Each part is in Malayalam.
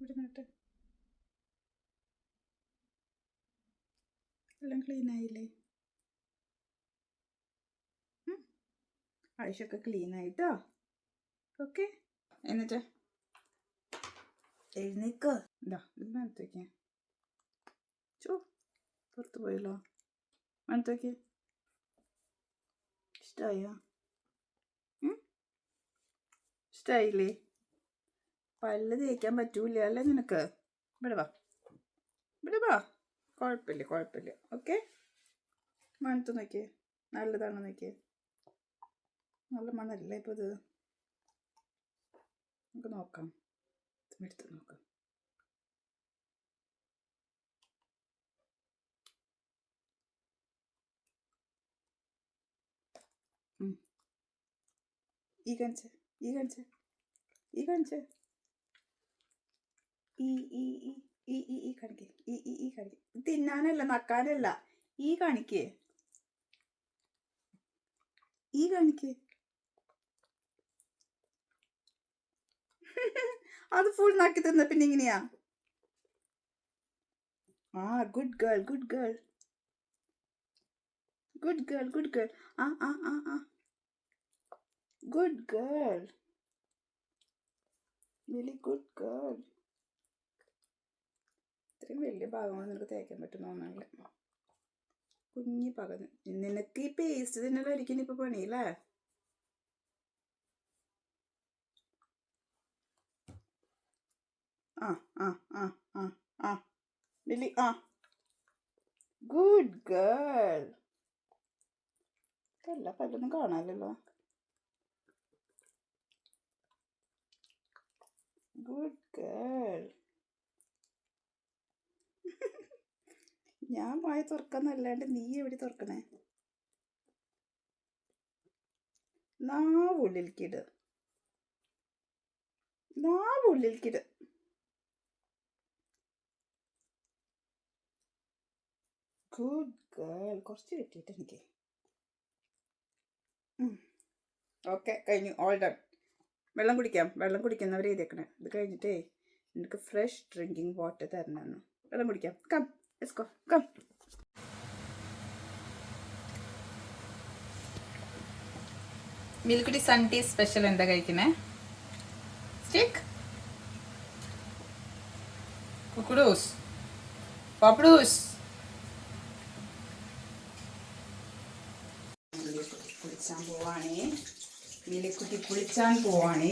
ഇവിടെ നിന്നിട്ട് എല്ലാം ക്ലീൻ ആയില്ലേ? ആയിഷൊക്കെ ക്ലീൻ ആയിട്ടോ? ഓക്കെ എന്നിട്ട്? എഴുന്നേക്കോ. എന്താ ഇത് മനത്ത് വയ്ക്കാൻ ചോ പുറത്ത് പോയല്ലോ. മനത്ത് വയ്ക്കേ ഇഷ്ടമായോ ഇഷ്ടമായില്ലേ പല്ല് തേക്കാൻ പറ്റൂല അല്ലേ നിനക്ക്? ഇവിടെ വാ. ഇവിടെ വാ. കുഴപ്പമില്ല കുഴപ്പമില്ല. ഓക്കെ മണത്ത് നോക്കിയേ. നല്ലതാണോ നോക്കിയേ. നല്ല മണല്ലേ ഇപ്പോൾ ഇത്? നമുക്ക് നോക്കാം. എടുത്ത് നോക്കാം. ഈ കാണിച്ചേ ഈ കാണിച്ചേ ഈ കാണിച്ചേ. ഈ ഈ ഈ ഈ ഈ ഈ ഈ ഈ ഈ കാണിക്കേ. തിന്നാനല്ല നക്കാനല്ല. ഈ കാണിക്കേ. ഈ കാണിക്കേ. അത് ഫുൾ നക്കി തിന്ന പിന്നെ ഇങ്ങനെയാ? ആ good girl good girl good girl good girl ആ ആ ആ ആ. Good girl very good girl ഇത്രയും വലിയ ഭാഗമാണ് നിനക്ക് തേക്കാൻ പറ്റും തോന്നാനില്ല കുഞ്ഞി പകന്ന് നിനക്ക് ഈ പേസ്റ്റ് തിന്നലായിരിക്കും ഇപ്പൊ പണിയില്ലേ? ആ ആ ആ ആ ആ. ലില്ലി ആ. ഗുഡ് ഗേൾ പല്ലൊന്നും കാണാനല്ലോ ഗുഡ് ഗേൾ ഞാൻ വായ തുറക്കുന്നല്ലാണ്ട് നീ എവിടെ തുറക്കണേ? നാവുള്ളിൽക്കിട് നാവുള്ളിൽക്കിട് ഗുഡ് ഗേൾ കുറച്ച് കിട്ടിയിട്ട് എനിക്ക്. ഓക്കെ കഴിഞ്ഞു. ഓൾ ഡൺ വെള്ളം കുടിക്കാം. വെള്ളം കുടിക്കുന്നവരെ ഇതേക്കണേ ഇത് കഴിഞ്ഞിട്ടേ എനിക്ക് ഫ്രഷ് ഡ്രിങ്കിങ് വാട്ടർ തരണമെന്ന് വെള്ളം കുടിക്കാം. Come let's go come milk tea sun tea special എന്താ കഴിക്കുന്നേ സ്റ്റിക്ക് കുക്കുഡൂസ് പപ്പടൂസ് കുളിച്ചാൻ പോവാണേ മിലിക്കുട്ടി കുളിച്ചാൻ പോവാണേ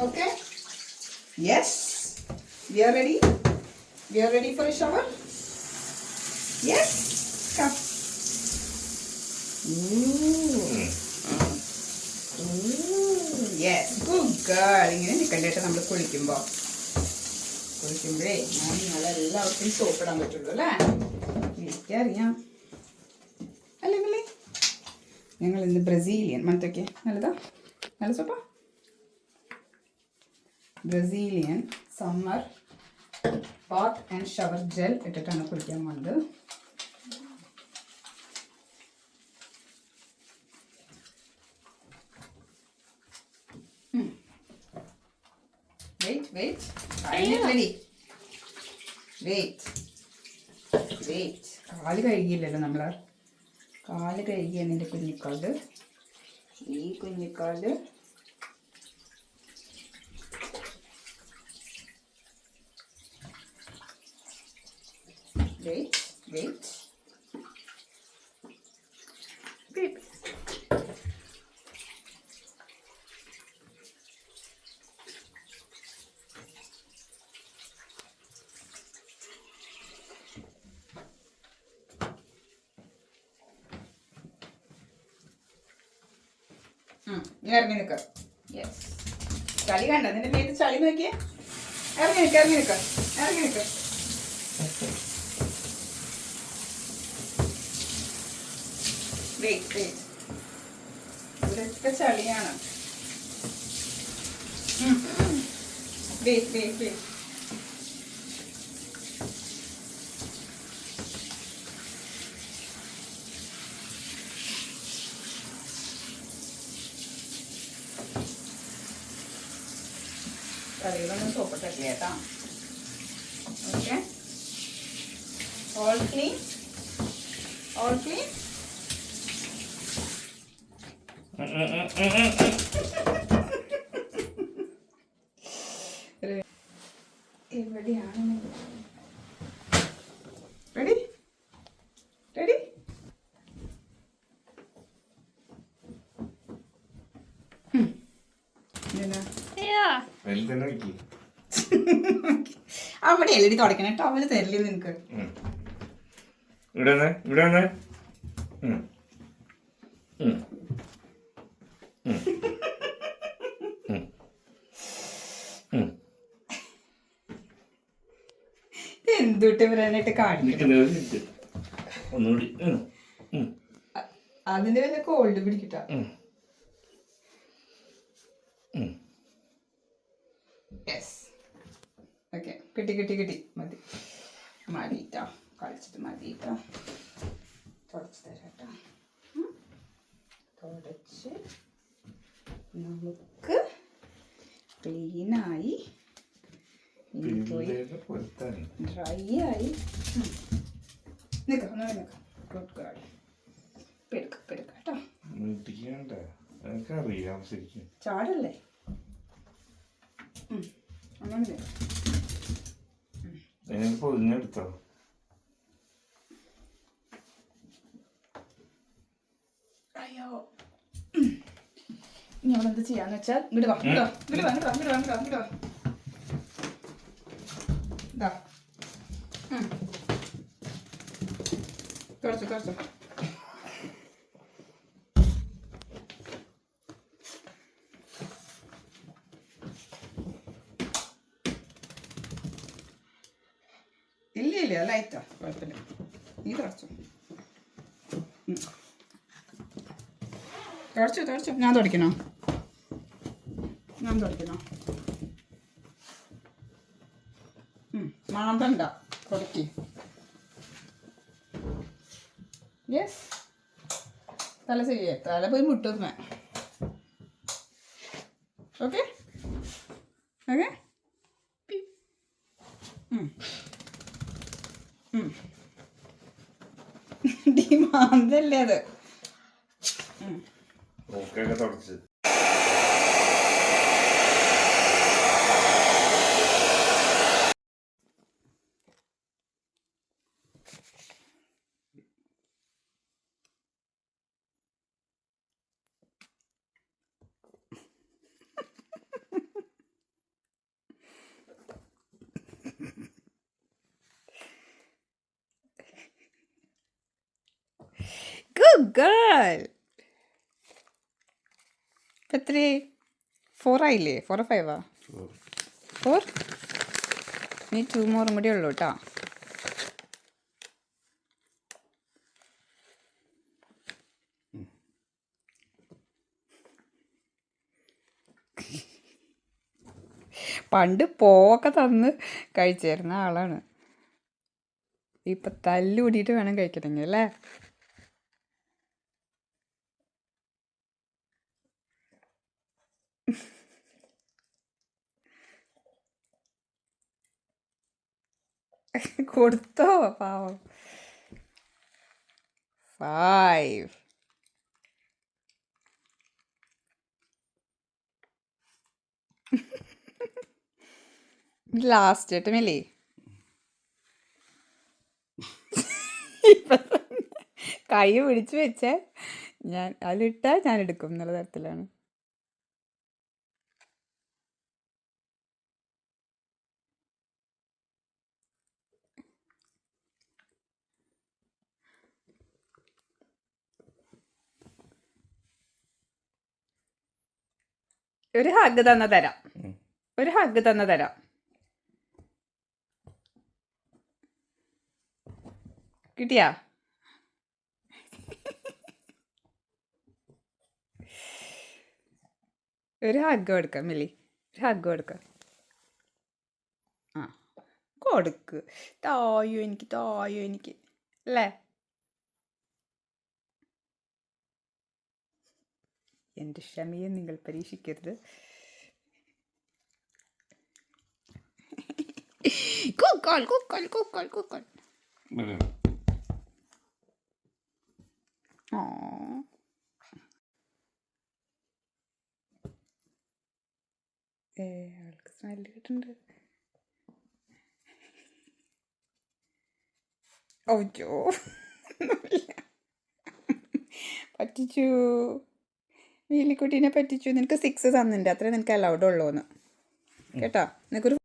okay yes we are ready we for a shower? Yes? Shower yes come Yes. Good girl ഇങ്ങനെ നിൽക്കണ്ടേട്ട് നമ്മൾ കുളിക്കുമ്പോൾ കുളിക്കുമ്പോഴേ ഞാൻ നിങ്ങളെല്ലാവർക്കും സോപ്പിടാൻ പറ്റുള്ളൂ അല്ലേ? എനിക്കറിയാം. അല്ലെങ്കിൽ ഞങ്ങൾ ഇന്ന് ബ്രസീലിയൻ. മനത്തൊക്കെ നല്ലതാ? നല്ല സോപ്പാ Brazilian summer bath and shower gel ഇട്ടിട്ടാണ് കുളിക്കാൻ പോകുന്നത് വെയിറ്റ് വെയിറ്റ് കഴിഞ്ഞില്ലടി വെയിറ്റ് വെയിറ്റ് കാൽ കഴുകിയില്ലല്ലോ നമ്മൾ കാൽ കഴുകിയ നിന്റെ കുഞ്ഞിക്കാട് ഈ കുഞ്ഞിക്കാൽ വെയിറ്റ് വെയിറ്റ് നീ ഇറങ്ങി നിൽക്ക യെസ് ചളി കണ്ട? നിന്റെ മേത്ത് ചളി നോക്കിയേ. ഇറങ്ങി നിൽക്ക ഇറങ്ങി നിൽക്ക ഇറങ്ങി നിൽക്ക വെയിറ്റ് ഇവിടെയൊക്കെ ചളിയാണ്. വെയിറ്റ് കറികളൊന്നും സോപ്പിട്ടില്ല കേട്ടോ. Okay. All clean all clean ready ready തന്നെ വെക്കി. അവിടെ എല്ലടി തുടക്കണം കേട്ടോ. അവർ തരില്ലേ നിനക്ക്. ഇവിടെ ഇവിടെ. എന്തുട്ട് ഇവരാനായിട്ട് വെച്ചിട്ട്. ഒന്നുകൂടി. അതിന്റെ വല്ല കോൾഡ് പിടിക്കട്ട. ഓക്കെ കിട്ടി കിട്ടി കിട്ടി. മതി. മതിട്ടാ. കളിച്ചിട്ട് മതിട്ടാ. തുടച്ചു തരാട്ടാ. തുടച്ച്. നമുക്ക് ക്ലീനായി. ഡ്രൈ ആയി. നിൽക്കാം ഒന്ന് നിൽക്കാം ഗുഡ് ഗേൾ പെടുക്ക പെടുക്ക കേട്ടോ. എനിക്കറിയാം ശരിക്കും. ചാടല്ലേ. അങ്ങനെ പൊതിഞ്ഞെടുത്തോ? ഇനി അവിടെ എന്ത് ചെയ്യാന്ന് വെച്ചാൽ ഇങ്ങോട്ട് വാ ഇങ്ങോട്ട് വാ ഇങ്ങോട്ട് വാ ഇങ്ങോട്ട് വാ ഇങ്ങോട്ട് വാ ഇങ്ങോട്ട് വാ ഇതാ. കുറച്ച് കുറച്ച് ഇല്ല ഇല്ല ലൈറ്റാ കുഴപ്പമില്ല. നീ തുടച്ചു തുടച്ചു തുടച്ചു ഞാൻ തുടയ്ക്കണോ? ഞാൻ തുടയ്ക്കണോ മാന്തണ്ട തുടക്കി യെസ് തല ചെയ്യേ തല പോയി മുട്ടുന്നേ ഓക്കെ ഓക്കെ ഡിമാന്തല്ലേ അത് ഓക്കെ തുടച്ച് Girl. ഇപ്പം എത്രേ? ഫോർ ആയില്ലേ? ഫോർ ഫൈവാ ഫോർ നീ ടു മോറും കൂടി ഉള്ളൂ കേട്ടോ പണ്ട് പോവൊക്കെ തന്ന് കഴിച്ചിരുന്ന ആളാണ്. ഇപ്പൊ തല്ല് കൂടിയിട്ട് വേണം കഴിക്കണമെങ്കിൽ അല്ലേ? കൊടുത്തോ പാവം. ഫൈവ് ലാസ്റ്റ് തന്നെ കൈ പിടിച്ചു വെച്ചേ. ഞാൻ അതിലിട്ടാൽ ഞാൻ എടുക്കും എന്നുള്ള തരത്തിലാണ്. ഒരു ഹഗ് തന്ന തരാം. ഒരു ഹഗ് തന്ന തരാം. കിട്ടിയാ? ഒരു ഹഗ് കൊടുക്കാം മില്ലി ഒരു ഹഗ് കൊടുക്കാം. ആ കൊടുക്ക്. തായോ എനിക്ക് തായോ എനിക്ക്. അല്ലേ? എന്റെ ക്ഷമയെ നിങ്ങൾ പരീക്ഷിക്കരുത്. കുക്കോൾ കുക്കോൾ കുക്കോൾ കുക്കോൾ. ഇവിടെ. ഓ ഏ ആൾക്ക് സ്മെല്ല് കിട്ടുന്നുണ്ട് ഓജോ പറ്റിച്ചു. വീലിക്കുട്ടീനെ പറ്റിച്ചു. നിനക്ക് സിക്സ് തന്നിട്ടുണ്ട് അത്രേ നിനക്ക് അലൗഡ് ഉള്ളൂന്ന്. കേട്ടോ? നിനക്കൊരു